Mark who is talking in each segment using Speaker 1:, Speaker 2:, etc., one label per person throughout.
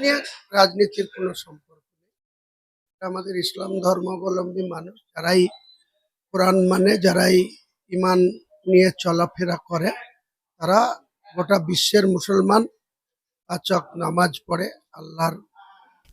Speaker 1: নিয়ে রাজনীতির কোনো সম্পর্ক নেই। আমাদের ইসলাম ধর্মাবলম্বী মানুষ, যারাই কোরআন মানে যারাই ইমান নিয়ে চলাফেরা করে, তারা গোটা বিশ্বের মুসলমান আচক নামাজ পড়ে, আল্লাহর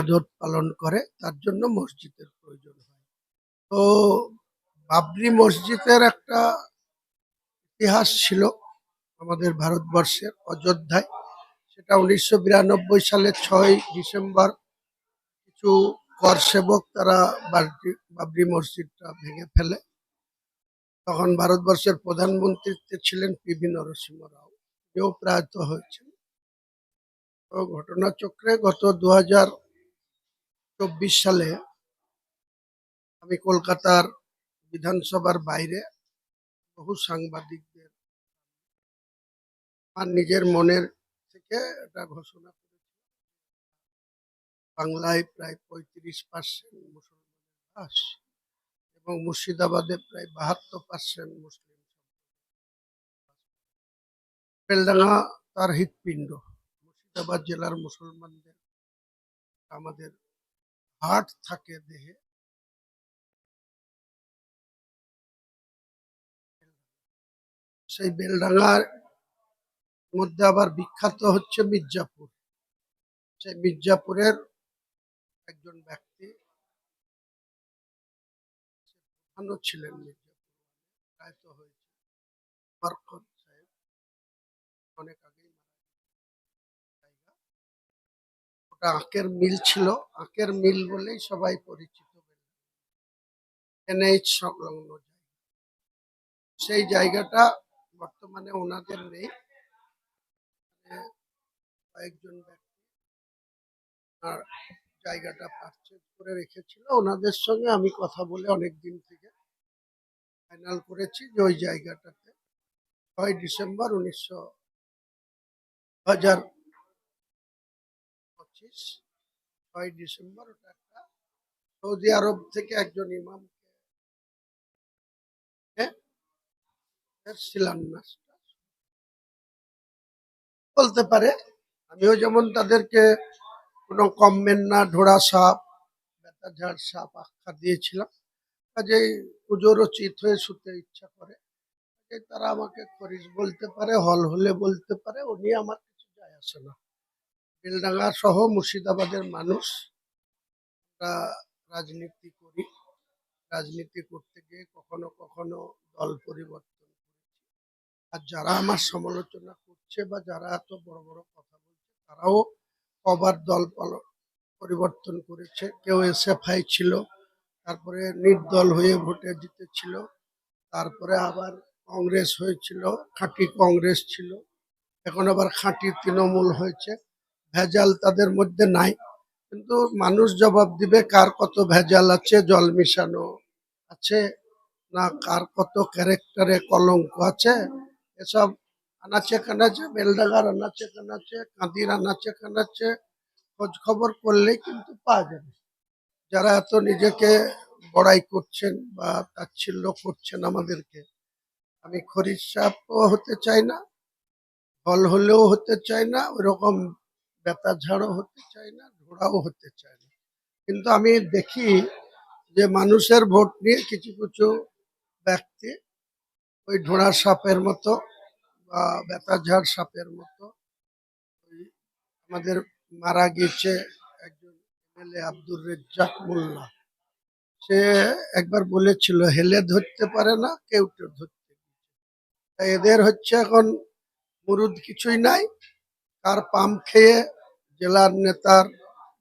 Speaker 1: ইবাদত পালন করে, তার জন্য মসজিদের প্রয়োজন হয়। তো বাবরি মসজিদের একটা ইতিহাস ছিল আমাদের ভারতবর্ষের অযোধ্যায়। সেটা উনিশশো বিরানব্বই সালের ছয় ডিসেম্বর, কিছু কর সেবক তারা বাবরি মসজিদটা ভেঙে ফেলে। তখন ভারতবর্ষের প্রধানমন্ত্রীতে ছিলেন পিভি নরসিংহ রাও কেউ প্রয়াত হয়েছেন। ঘটনাচক্রে গত দু হাজার চব্বিশ সালে আমি কলকাতার বিধানসভার বাইরে বহু সাংবাদিকদের আমার নিজের মনের থেকে এটা ঘোষণা করেছি। বাংলায় প্রায় পঁয়ত্রিশ পার্সেন্ট মুসলমানের বাস এবং মুর্শিদাবাদে প্রায় বাহাত্তর পার্সেন্ট মুসলিম বেলডাঙ্গা তার হৃৎপিণ্ড। মুর্শিদাবাদ জেলার মুসলমানদের আমাদের হার্ট থাকে দেহে। সেই বেলডাঙ্গার মধ্যে আবার বিখ্যাত হচ্ছে মির্জাপুর। সেই মির্জাপুরের একজন ব্যক্তি প্রধানও ছিলেন মির্জাপুর। হয়েছে। অনেক ওটা আখের মিল ছিল। আখের মিল বলেই সবাই পরিচিত এনএইচ সংলগ্ন সেই জায়গাটা বর্তমানে ওনাদের নেই। কয়েকজন ব্যক্তি আর জায়গাটা পারচেজ করে রেখেছিল। ওনাদের সঙ্গে আমি কথা বলে অনেক দিন থেকে ফাইনাল করেছি যে ওই জায়গাটাতে ছয় ডিসেম্বর উনিশশো হাজার পঁচিশ ছয় ডিসেম্বর ওটা একটা সৌদি আরব থেকে একজন ইমামকে শিলান্যাসটা। বলতে পারে, আমিও যেমন তাদেরকে কোনো কমবেন না, ঢোড়া সাপ বেতা ঝাড় সাপ আখ্যা দিয়েছিলাম। কাজেই পুজোরও চিত হয়ে শুতে ইচ্ছা করে। তারা আমাকে করিস বলতে পারে, হল হলে বলতে পারে, উনি আমার কিছু যায় আসে না। বেলডাঙ্গা সহ মুর্শিদাবাদের মানুষ রাজনীতি করি। রাজনীতি করতে গিয়ে কখনো কখনো দল পরিবর্তন করেছি। আর যারা আমার সমালোচনা করছে বা যারা এত বড় বড় কথা বলছে, তারাও কবার দল পরিবর্তন করেছে। কেউ এসএফআই ছিল, তারপরে নির্দল হয়ে ভোটে জিতেছিল, তারপরে আবার কংগ্রেস হয়েছিল, খাঁটি কংগ্রেস ছিল, এখন আবার খাঁটি তৃণমূল হয়েছে। ভেজাল তাদের মধ্যে নাই। কিন্তু মানুষ জবাব দিবে, কার কত ভেজাল আছে, জল মিশানো আছে, না কার কত ক্যারেক্টারে কলঙ্ক আছে, এসব আনাচে কানাচে, বেলডাঙ্গার আনাচে কানাচে, কাঁদির আনাচে কানাচে খোঁজ খবর করলেই কিন্তু পাওয়া যাবে। যারা এত নিজেকে বড়াই করছেন বা তাচ্ছিল্য করছেন আমাদেরকে, আমি খরিদ সাপও হতে চাই না, ফল হলেও হতে চাই না ওইরকম বেতা ঝাড়ও হতে চাই না ঘোড়াও হতে চাই না। কিন্তু আমি দেখি যে মানুষের ভোট নিয়ে কিছু কিছু ব্যক্তি ওই ঢোড়া সাপের মতো বা বেতা ঝাড় সাপের মতো আমাদের মারা গিয়েছে একজন এমএলএ আব্দুর রেজ্জাক মোল্লা। সে একবার বলেছিল, হেলে ধরতে পারে না, কেউ কেউ ধরতে। তাই এদের হচ্ছে এখন মুরুদ কিছুই নাই। তার পাম খেয়ে জেলার নেতার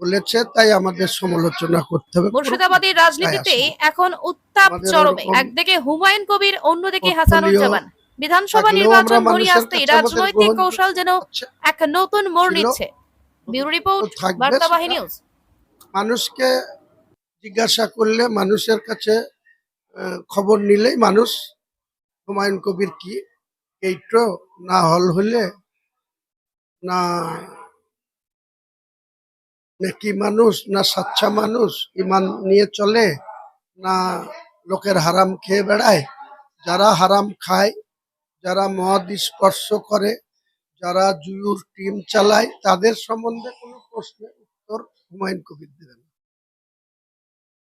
Speaker 1: বলেছে তাই আমাদের সমালোচনা করতে হবে।
Speaker 2: মুর্শিদাবাদের রাজনীতিতে এখন উত্তাপ চরমে। একদিকে হুমায়ুন কবির অন্যদিকে হাসানুজ্জামান। বিধানসভা নির্বাচন ঘনিয়ে আসতে রাজনৈতিক কৌশল যেন। এক নতুন মোড়। নিচ্ছে। ব্যুরো রিপোর্ট বার্তাবাহী নিউজ।
Speaker 1: মানুষকে জিজ্ঞাসা করলে মানুষের কাছে খবর নিলেই মানুষ হুমায়ুন কবির কি এইটো না হল হলে না নেকি মানুষ, না সাচ্চা মানুষ ইমান নিয়ে চলে, না লোকের হারাম খেয়ে বেড়ায়। যারা হারাম খায়, যারা মদ স্পর্শ করে, যারা জুয়ুর টিম চালায়, তাদের সম্বন্ধে কোনো প্রশ্নের উত্তর হুমায়ুন কবির দেবেন